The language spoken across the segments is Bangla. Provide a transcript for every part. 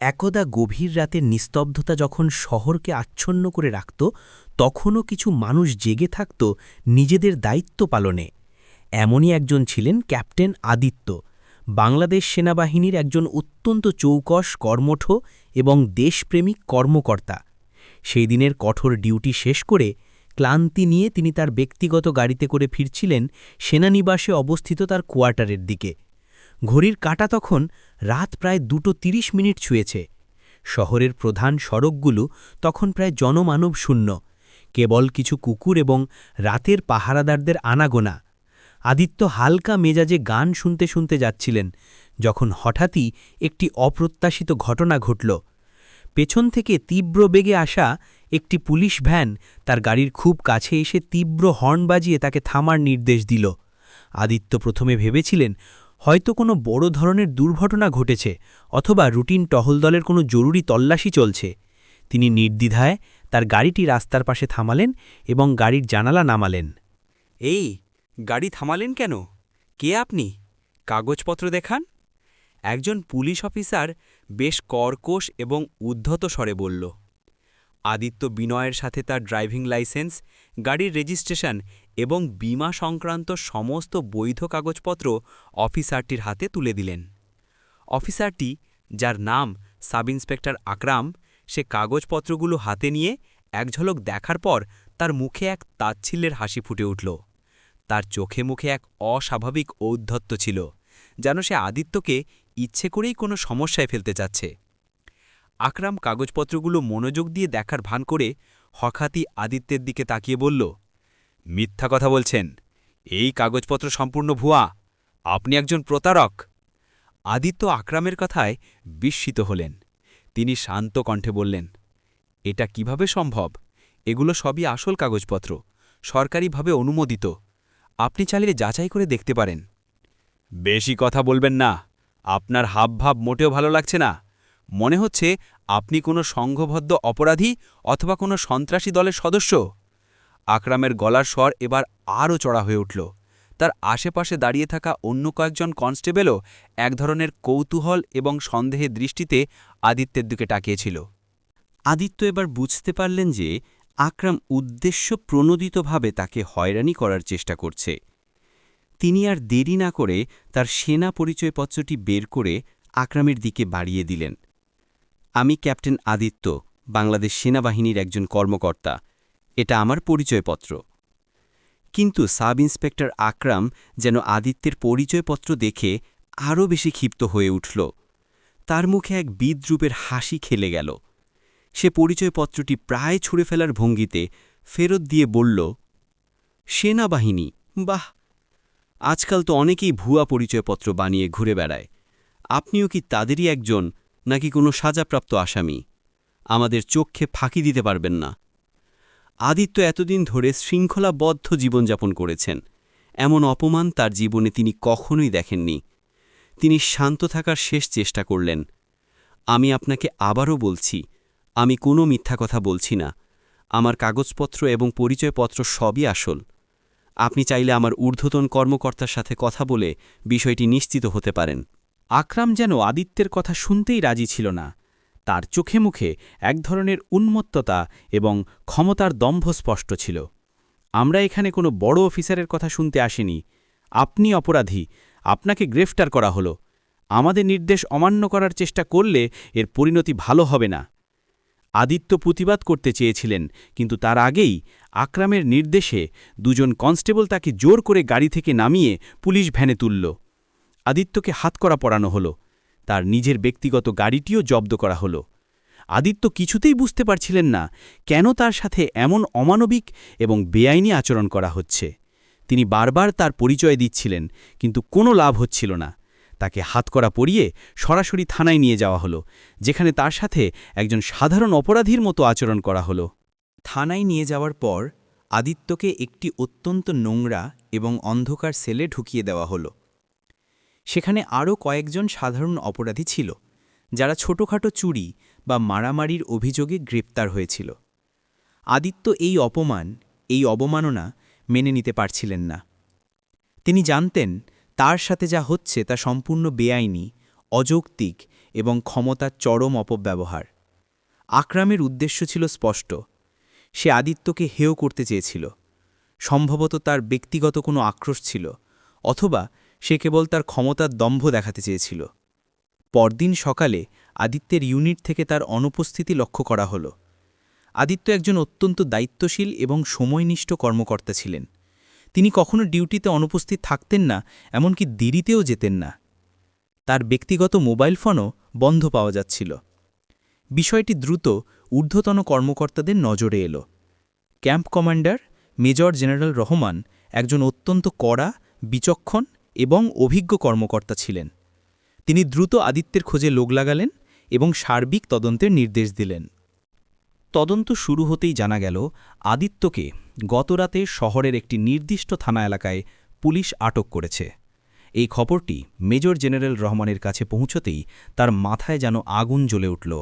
একদা গভীর রাতের নিস্তব্ধতা যখন শহরকে আচ্ছন্ন করে রাখত, তখনও কিছু মানুষ জেগে থাকত নিজেদের দায়িত্ব পালনে। এমনই একজন ছিলেন ক্যাপ্টেন আদিত্য। বাংলাদেশ সেনাবাহিনীর একজন অত্যন্ত চৌকস কর্মঠ এবং দেশপ্রেমিক কর্মকর্তা। সেই দিনের কঠোর ডিউটি শেষ করে ক্লান্তি নিয়ে তিনি তার ব্যক্তিগত গাড়িতে করে ফিরছিলেন সেনানিবাসে অবস্থিত তার কোয়ার্টারের দিকে। ঘড়ির কাটা তখন রাত প্রায় দুটো তিরিশ মিনিট ছুঁয়েছে। শহরের প্রধান সড়কগুলো তখন প্রায় জনমানব শূন্য। কেবল কিছু কুকুর এবং রাতের পাহারাদারদের আনাগোনা। আদিত্য হালকা মেজাজে গান শুনতে শুনতে যাচ্ছিলেন, যখন হঠাৎই একটি অপ্রত্যাশিত ঘটনা ঘটল। পেছন থেকে তীব্র বেগে আসা একটি পুলিশ ভ্যান তার গাড়ির খুব কাছে এসে তীব্র হর্ন বাজিয়ে তাকে থামার নির্দেশ দিল। আদিত্য প্রথমে ভেবেছিলেন হয়তো কোনো বড় ধরনের দুর্ঘটনা ঘটেছে অথবা রুটিন টহল দলের কোনো জরুরি তল্লাশি চলছে। তিনি নির্দ্বিধায় তার গাড়িটি রাস্তার পাশে থামালেন এবং গাড়ির জানালা নামালেন। এই, গাড়ি থামালেন কেন? কে আপনি? কাগজপত্র দেখান। একজন পুলিশ অফিসার বেশ কর্কশ এবং উদ্ধত স্বরে বলল আদিত্য বিনয়ের সাথে তার ড্রাইভিং লাইসেন্স, গাড়ির রেজিস্ট্রেশন এবং বীমা সংক্রান্ত সমস্ত বৈধ কাগজপত্র অফিসারটির হাতে তুলে দিলেন। অফিসারটি, যার নাম সাব ইন্সপেক্টর আকরাম, সে কাগজপত্রগুলো হাতে নিয়ে এক ঝলক দেখার পর তার মুখে এক তাচ্ছিল্যের হাসি ফুটে উঠল। তার চোখে মুখে এক অস্বাভাবিক ঔদ্ধত্য ছিল, যেন সে আদিত্যকে ইচ্ছে করেই কোনো সমস্যায় ফেলতে চাচ্ছে। আকরাম কাগজপত্রগুলো মনোযোগ দিয়ে দেখার ভান করে হঠাৎই আদিত্যের দিকে তাকিয়ে বলল, মিথ্যা কথা বলছেন। এই কাগজপত্র সম্পূর্ণ ভুয়া। আপনি একজন প্রতারক। আদিত্য আকরামের কথায় বিস্মিত হলেন। তিনি শান্ত কণ্ঠে বললেন, এটা কীভাবে সম্ভব? এগুলো সবই আসল কাগজপত্র, সরকারিভাবে অনুমোদিত। আপনি চালিয়ে যাচাই করে দেখতে পারেন। বেশি কথা বলবেন না। আপনার হাবভাব মোটেও ভালো লাগছে না। মনে হচ্ছে আপনি কোনো সংঘবদ্ধ অপরাধী অথবা কোনো সন্ত্রাসী দলের সদস্য। আকরামের গলার স্বর এবার আরও চড়া হয়ে উঠল। তার আশেপাশে দাঁড়িয়ে থাকা অন্য কয়েকজন কনস্টেবলও এক ধরনের কৌতূহল এবং সন্দেহের দৃষ্টিতে আদিত্যের দিকে তাকিয়েছিল। আদিত্য এবার বুঝতে পারলেন যে আকরাম উদ্দেশ্য প্রণোদিতভাবে তাকে হয়রানি করার চেষ্টা করছে। তিনি আর দেরি না করে তার সেনা পরিচয়পত্রটি বের করে আকরামের দিকে বাড়িয়ে দিলেন। আমি ক্যাপ্টেন আদিত্য, বাংলাদেশ সেনাবাহিনীর একজন কর্মকর্তা। এটা আমার পরিচয়পত্র। কিন্তু সাব ইন্সপেক্টর আকরাম যেন আদিত্যের পরিচয়পত্র দেখে আরও বেশি ক্ষিপ্ত হয়ে উঠল। তার মুখে এক বিদ্রুপের হাসি খেলে গেল। সে পরিচয়পত্রটি প্রায় ছুঁড়ে ফেলার ভঙ্গিতে ফেরত দিয়ে বলল, সেনাবাহিনী, বাহ! আজকাল তো অনেকেই ভুয়া পরিচয়পত্র বানিয়ে ঘুরে বেড়ায়। আপনিও কি তাদেরই একজন নাকি কোনো সাজাপ্রাপ্ত আসামি? আমাদের চোখে ফাঁকি দিতে পারবেন না। আদিত্য এতদিন ধরে শৃঙ্খলাবদ্ধ জীবনযাপন করেছেন। এমন অপমান তার জীবনে তিনি কখনোই দেখেননি। তিনি শান্ত থাকার শেষ চেষ্টা করলেন। আমি আপনাকে আবারও বলছি, আমি কোনো মিথ্যা কথা বলছি না। আমার কাগজপত্র এবং পরিচয়পত্র সবই আসল। আপনি চাইলে আমার ঊর্ধ্বতন কর্মকর্তার সাথে কথা বলে বিষয়টি নিশ্চিত হতে পারেন। আকরাম যেন আদিত্যের কথা শুনতেই রাজি ছিল না। তার চোখে মুখে এক ধরনের উন্মত্ততা এবং ক্ষমতার দম্ভ স্পষ্ট ছিল। আমরা এখানে কোনো বড় অফিসারের কথা শুনতে আসিনি। আপনি অপরাধী। আপনাকে গ্রেফতার করা হলো। আমাদের নির্দেশ অমান্য করার চেষ্টা করলে এর পরিণতি ভালো হবে না। আদিত্য প্রতিবাদ করতে চেয়েছিলেন, কিন্তু তার আগেই আকরামের নির্দেশে দুজন কনস্টেবল তাকে জোর করে গাড়ি থেকে নামিয়ে পুলিশ ভ্যানে তুলল। আদিত্যকে হাতকড়া পরানো হল। তার নিজের ব্যক্তিগত গাড়িটিও জব্দ করা হল। আদিত্য কিছুতেই বুঝতে পারছিলেন না কেন তার সাথে এমন অমানবিক এবং বেআইনি আচরণ করা হচ্ছে। তিনি বারবার তার পরিচয় দিচ্ছিলেন, কিন্তু কোনো লাভ হচ্ছিল না। তাকে হাতকড়া পরিয়ে সরাসরি থানায় নিয়ে যাওয়া হলো, যেখানে তার সাথে একজন সাধারণ অপরাধীর মতো আচরণ করা হলো। থানায় নিয়ে যাওয়ার পর আদিত্যকে একটি অত্যন্ত নোংরা এবং অন্ধকার সেলে ঢুকিয়ে দেওয়া হলো। সেখানে আরও কয়েকজন সাধারণ অপরাধী ছিল, যারা ছোটখাটো চুরি বা মারামারির অভিযোগে গ্রেপ্তার হয়েছিল। আদিত্য এই অপমান, এই অবমাননা মেনে নিতে পারছিলেন না। তিনি জানতেন তার সাথে যা হচ্ছে তা সম্পূর্ণ বেআইনি, অযৌক্তিক এবং ক্ষমতার চরম অপব্যবহার। আকরামের উদ্দেশ্য ছিল স্পষ্ট, সে আদিত্যকে হেয় করতে চেয়েছিল। সম্ভবত তার ব্যক্তিগত কোনো আক্রোশ ছিল, অথবা সে কেবল তার ক্ষমতার দম্ভ দেখাতে চেয়েছিল। পরদিন সকালে আদিত্যের ইউনিট থেকে তার অনুপস্থিতি লক্ষ্য করা হলো। আদিত্য একজন অত্যন্ত দায়িত্বশীল এবং সময়নিষ্ঠ কর্মকর্তা ছিলেন। তিনি কখনো ডিউটিতে অনুপস্থিত থাকতেন না, এমনকি দেরিতেও যেতেন না। তার ব্যক্তিগত মোবাইল ফোনও বন্ধ পাওয়া যাচ্ছিল। বিষয়টি দ্রুত ঊর্ধ্বতন কর্মকর্তাদের নজরে এলো। Camp commander major general Rahman একজন অত্যন্ত কড়া, বিচক্ষণ এবং অভিজ্ঞ কর্মকর্তা ছিলেন। তিনি দ্রুত আদিত্যের খোঁজে লোক লাগালেন এবং সার্বিক তদন্তের নির্দেশ দিলেন। তদন্ত শুরু হতেই জানা গেল, আদিত্যকে গতরাতে শহরের একটি নির্দিষ্ট থানা এলাকায় পুলিশ আটক করেছে। এই খবরটি মেজর জেনারেল রহমানের কাছে পৌঁছতেই তার মাথায় যেন আগুন জ্বলে উঠল।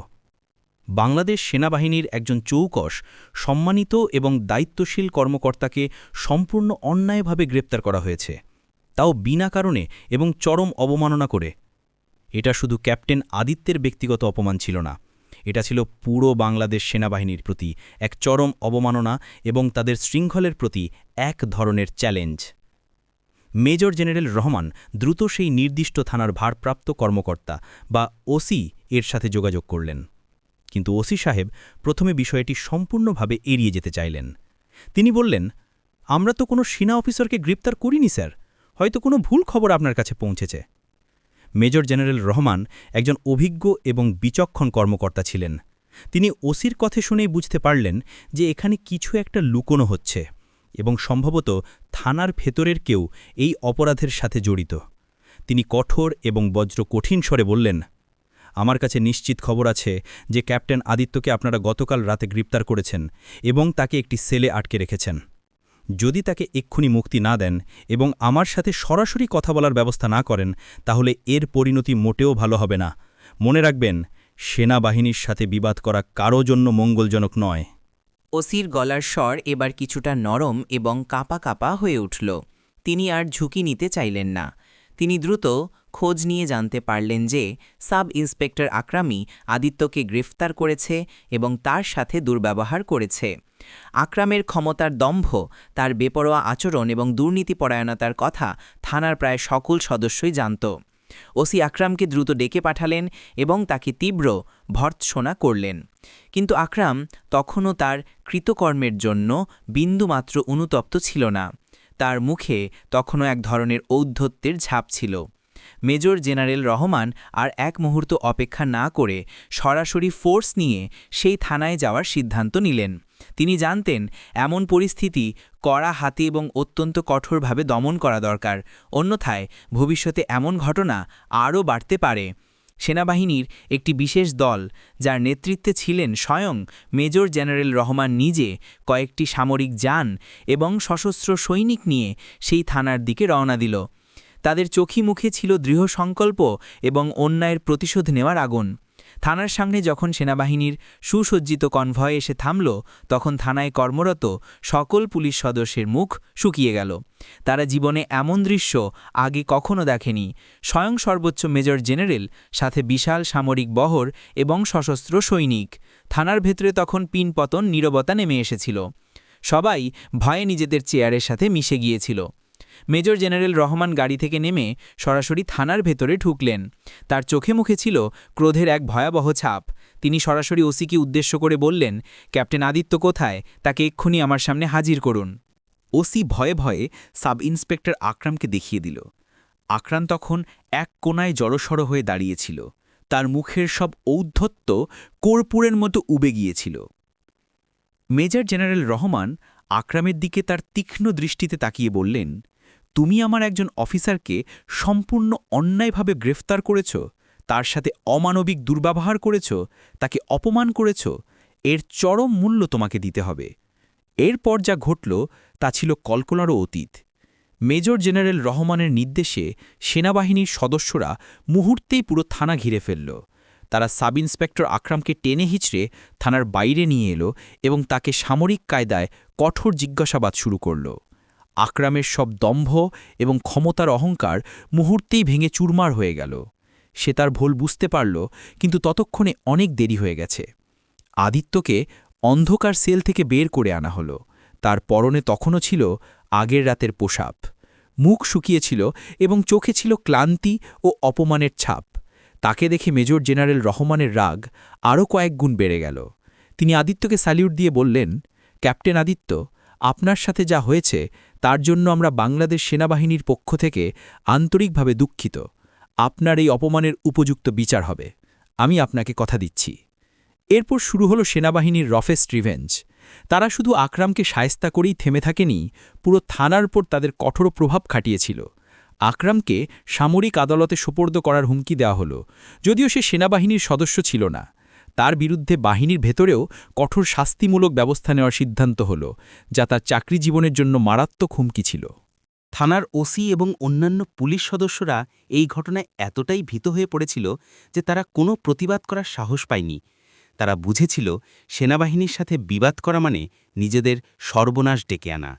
বাংলাদেশ সেনাবাহিনীর একজন চৌকস সম্মানিত এবং দায়িত্বশীল কর্মকর্তাকে সম্পূর্ণ অন্যায়ভাবে গ্রেপ্তার করা হয়েছে। তাও বিনা কারণে এবং চরম অবমাননা করে। এটা শুধু ক্যাপ্টেন আদিত্যের ব্যক্তিগত অপমান ছিল না। এটা ছিল পুরো বাংলাদেশ সেনাবাহিনীর প্রতি এক চরম অবমাননা এবং তাদের শৃঙ্খলের প্রতি এক ধরনের চ্যালেঞ্জ। মেজর জেনারেল রহমান দ্রুত সেই নির্দিষ্ট থানার ভারপ্রাপ্ত কর্মকর্তা বা ওসি এর সাথে যোগাযোগ করলেন। কিন্তু ওসি সাহেব প্রথমে বিষয়টি সম্পূর্ণভাবে এড়িয়ে যেতে চাইলেন। তিনি বললেন, আমরা তো কোনো সেনা অফিসারকে গ্রেপ্তার করিনি, স্যার। হয়তো কোনো ভুল খবর আপনার কাছে পৌঁছেছে। মেজর জেনারেল রহমান একজন অভিজ্ঞ এবং বিচক্ষণ কর্মকর্তা ছিলেন। তিনি ওসির কথা শুনেই বুঝতে পারলেন যে এখানে কিছু একটা লুকোনো হচ্ছে এবং সম্ভবত থানার ভেতরের কেউ এই অপরাধের সাথে জড়িত। তিনি কঠোর এবং বজ্র কঠিন স্বরে বললেন, আমার কাছে নিশ্চিত খবর আছে যে ক্যাপ্টেন আদিত্যকে আপনারা গতকাল রাতে গ্রেপ্তার করেছেন এবং তাকে একটি সেলে আটকে রেখেছেন। যদি তাকে এক্ষুনি মুক্তি না দেন এবং আমার সাথে সরাসরি কথা বলার ব্যবস্থা না করেন, তাহলে এর পরিণতি মোটেও ভালো হবে না। মনে রাখবেন, সেনাবাহিনীর সাথে বিবাদ করা কারও জন্য মঙ্গলজনক নয়। ওসির গলার স্বর এবার কিছুটা নরম এবং কাপা কাপা হয়ে উঠল। তিনি আর ঝুঁকি নিতে চাইলেন না। তিনি দ্রুত খোঁজ নিয়ে জানতে পারলেন যে সাব ইন্সপেক্টর আকরামি আদিত্যকে গ্রেফতার করেছে এবং তার সাথে দুর্ব্যবহার করেছে। আকরামের ক্ষমতার দম্ভ, তার বেপরোয়া আচরণ এবং দুর্নীতিপরায়ণতার কথা থানার প্রায় সকল সদস্যই জানত। ওসি আকরামকে দ্রুত ডেকে পাঠালেন এবং তাকে তীব্র ভর্ৎসনা করলেন। কিন্তু আকরাম তখনও তার কৃতকর্মের জন্য বিন্দুমাত্র অনুতপ্ত ছিল না। তার মুখে তখনও এক ধরনের ঔদ্ধত্যের ছাপ ছিল। মেজর জেনারেল রহমান আর এক মুহূর্ত অপেক্ষা না করে সরাসরি ফোর্স নিয়ে সেই থানায় যাওয়ার সিদ্ধান্ত নিলেন। তিনি জানতেন, এমন পরিস্থিতি কড়া হাতে এবং অত্যন্ত কঠোরভাবে দমন করা দরকার। অন্যথায় ভবিষ্যতে এমন ঘটনা আরও বাড়তে পারে। সেনাবাহিনীর একটি বিশেষ দল, যার নেতৃত্বে ছিলেন স্বয়ং মেজর জেনারেল রহমান নিজে, কয়েকটি সামরিক যান এবং সশস্ত্র সৈনিক নিয়ে সেই থানার দিকে রওনা দিল। তাদের চোখি মুখে ছিল দৃঢ় সংকল্প এবং অন্যায়ের প্রতিশোধ নেওয়ার আগুন। থানার সামনে যখন সেনাবাহিনীর সুসজ্জিত কনভয় এসে থামল, তখন থানায় কর্মরত সকল পুলিশ সদস্যের মুখ শুকিয়ে গেল। তারা জীবনে এমন দৃশ্য আগে কখনো দেখেনি। স্বয়ং সর্বোচ্চ মেজর জেনারেল, সাথে বিশাল সামরিক বহর এবং সশস্ত্র সৈনিক। থানার ভেতরে তখন পিনপতন নীরবতা নেমে এসেছিল। সবাই ভয়ে নিজেদের চেয়ারের সাথে মিশে গিয়েছিল। মেজর জেনারেল রহমান গাড়ি থেকে নেমে সরাসরি থানার ভেতরে ঢুকলেন। তার চোখে মুখে ছিল ক্রোধের এক ভয়াবহ ছাপ। তিনি সরাসরি ওসিকে উদ্দেশ্য করে বললেন, ক্যাপ্টেন আদিত্য কোথায়? তাকে এক্ষুনি আমার সামনে হাজির করুন। ওসি ভয়ে ভয়ে সাব ইন্সপেক্টর আকরামকে দেখিয়ে দিল। আকরাম তখন এক কোনায় জড়সড় হয়ে দাঁড়িয়েছিল। তার মুখের সব ঔদ্ধত্য কর্পূরের মতো উবে গিয়েছিল। মেজর জেনারেল রহমান আকরামের দিকে তার তীক্ষ্ণ দৃষ্টিতে তাকিয়ে বললেন তুমি আমার একজন অফিসারকে সম্পূর্ণ অন্যায়ভাবে গ্রেফতার করেছ, তার সাথে অমানবিক দুর্ব্যবহার করেছ, তাকে অপমান করেছ, এর চরম মূল্য তোমাকে দিতে হবে। এরপর যা ঘটল তা ছিল কল্পনারও অতীত। মেজর জেনারেল রহমানের নির্দেশে সেনাবাহিনীর সদস্যরা মুহূর্তেই পুরো থানা ঘিরে ফেলল। তারা সাব ইন্সপেক্টর আকরামকে টেনে হিচড়ে থানার বাইরে নিয়ে এলো এবং তাকে সামরিক কায়দায় কঠোর জিজ্ঞাসাবাদ শুরু করল। আকরামের সব দম্ভ এবং ক্ষমতার অহংকার মুহূর্তেই ভেঙে চুরমার হয়ে গেল। সে তার ভুল বুঝতে পারল, কিন্তু ততক্ষণে অনেক দেরি হয়ে গেছে। আদিত্যকে অন্ধকার সেল থেকে বের করে আনা হলো। তার পরনে তখনও ছিল আগের রাতের পোশাক। মুখ শুকিয়েছিল এবং চোখে ছিল ক্লান্তি ও অপমানের ছাপ। তাকে দেখে মেজর জেনারেল রহমানের রাগ আরও কয়েক গুণ বেড়ে গেল। তিনি আদিত্যকে স্যালিউট দিয়ে বললেন, ক্যাপ্টেন আদিত্য, আপনার সাথে যা হয়েছে তার জন্য আমরা বাংলাদেশ সেনাবাহিনীর পক্ষ থেকে আন্তরিকভাবে দুঃখিত। আপনার এই অপমানের উপযুক্ত বিচার হবে। আমি আপনাকে কথা দিচ্ছি। এরপর শুরু হলো সেনাবাহিনীর রফেস্ট রিভেঞ্জ তারা শুধু আকরামকে সায়স্তা করেই থেমে থাকেনি, পুরো থানার উপর তাদের কঠোর প্রভাব খাটিয়েছিল। আকরামকে সামরিক আদালতে সোপর্দ করার হুমকি দেওয়া হলো, যদিও সে সেনাবাহিনীর সদস্য ছিল না। তার বিরুদ্ধে বাহিনীর ভেতরেও কঠোর শাস্তিমূলক ব্যবস্থা নেওয়ার সিদ্ধান্ত হল, যা তার চাকরি জীবনের জন্য মারাত্মক হুমকি ছিল। থানার ওসি এবং অন্যান্য পুলিশ সদস্যরা এই ঘটনায় এতটাই ভীত হয়ে পড়েছিল যে তারা কোনো প্রতিবাদ করার সাহস পায়নি। তারা বুঝেছিল সেনাবাহিনীর সাথে বিবাদ করা মানে নিজেদের সর্বনাশ ডেকে আনা।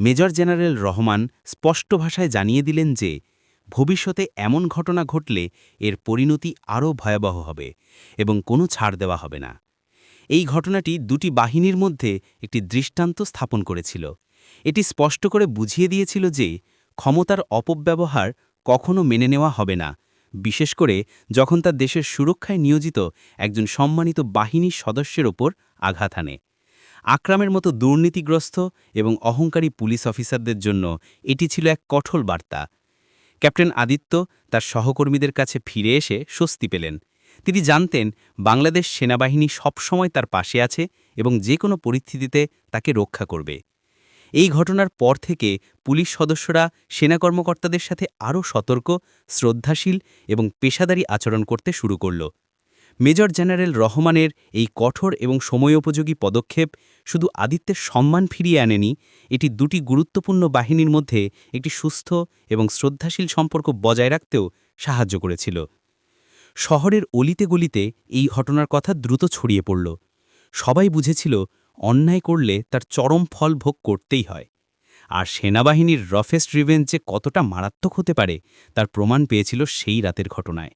মেজর জেনারেল রহমান স্পষ্ট ভাষায় জানিয়ে দিলেন যে ভবিষ্যতে এমন ঘটনা ঘটলে এর পরিণতি আরও ভয়াবহ হবে এবং কোনো ছাড় দেওয়া হবে না। এই ঘটনাটি দুটি বাহিনীর মধ্যে একটি দৃষ্টান্ত স্থাপন করেছিল। এটি স্পষ্ট করে বুঝিয়ে দিয়েছিল যে ক্ষমতার অপব্যবহার কখনো মেনে নেওয়া হবে না, বিশেষ করে যখন তার দেশের সুরক্ষায় নিয়োজিত একজন সম্মানিত বাহিনীর সদস্যের ওপর আঘাত আনে। আকরামের মতো দুর্নীতিগ্রস্ত এবং অহংকারী পুলিশ অফিসারদের জন্য এটি ছিল এক কঠোর বার্তা। ক্যাপ্টেন আদিত্য তার সহকর্মীদের কাছে ফিরে এসে স্বস্তি পেলেন। তিনি জানতেন, বাংলাদেশ সেনাবাহিনী সবসময় তার পাশে আছে এবং যে কোনো পরিস্থিতিতে তাকে রক্ষা করবে। এই ঘটনার পর থেকে পুলিশ সদস্যরা সেনা কর্মকর্তাদের সাথে আরও সতর্ক, শ্রদ্ধাশীল এবং পেশাদারী আচরণ করতে শুরু করল। মেজর জেনারেল রহমানের এই কঠোর এবং সময়োপযোগী পদক্ষেপ শুধু আদিত্যের সম্মান ফিরিয়ে আনেনি, এটি দুটি গুরুত্বপূর্ণ বাহিনীর মধ্যে একটি সুস্থ এবং শ্রদ্ধাশীল সম্পর্ক বজায় রাখতেও সাহায্য করেছিল। শহরের অলিতে গলিতে এই ঘটনার কথা দ্রুত ছড়িয়ে পড়ল। সবাই বুঝেছিল অন্যায় করলে তার চরম ফল ভোগ করতেই হয়। আর সেনাবাহিনীর রফেস্ট রিভেঞ্জ যে কতটা মারাত্মক হতে পারে, তার প্রমাণ পেয়েছিল সেই রাতের ঘটনায়।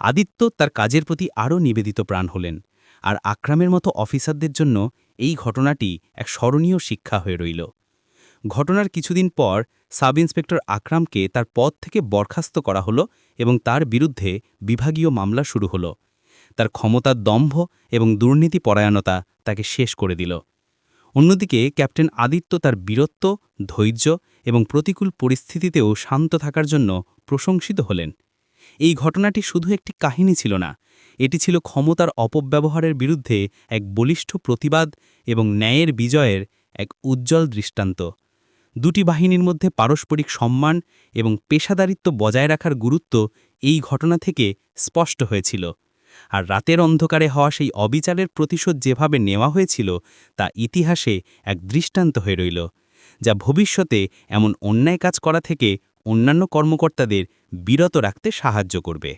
আদিত্য তার কাজের প্রতি আরও নিবেদিত প্রাণ হলেন আর আকরামের মতো অফিসারদের জন্য এই ঘটনাটি এক স্মরণীয় শিক্ষা হয়ে রইল। ঘটনার কিছুদিন পর সাব ইন্সপেক্টর আকরামকে তার পদ থেকে বরখাস্ত করা হলো এবং তার বিরুদ্ধে বিভাগীয় মামলা শুরু হলো। তার ক্ষমতার দম্ভ এবং দুর্নীতি পরায়ণতা তাকে শেষ করে দিল। অন্যদিকে ক্যাপ্টেন আদিত্য তার বীরত্ব, ধৈর্য এবং প্রতিকূল পরিস্থিতিতেও শান্ত থাকার জন্য প্রশংসিত হলেন। এই ঘটনাটি শুধু একটি কাহিনী ছিল না, এটি ছিল ক্ষমতার অপব্যবহারের বিরুদ্ধে এক বলিষ্ঠ প্রতিবাদ এবং ন্যায়ের বিজয়ের এক উজ্জ্বল দৃষ্টান্ত। দুটি বাহিনীর মধ্যে পারস্পরিক সম্মান এবং পেশাদারিত্ব বজায় রাখার গুরুত্ব এই ঘটনা থেকে স্পষ্ট হয়েছিল। আর রাতের অন্ধকারে হওয়া সেই অবিচারের প্রতিশোধ যেভাবে নেওয়া হয়েছিল, তা ইতিহাসে এক দৃষ্টান্ত হয়ে রইল, যা ভবিষ্যতে এমন অন্যায় কাজ করা থেকে অন্যান্য কর্মকর্তাদের বিরত রাখতে সাহায্য করবে।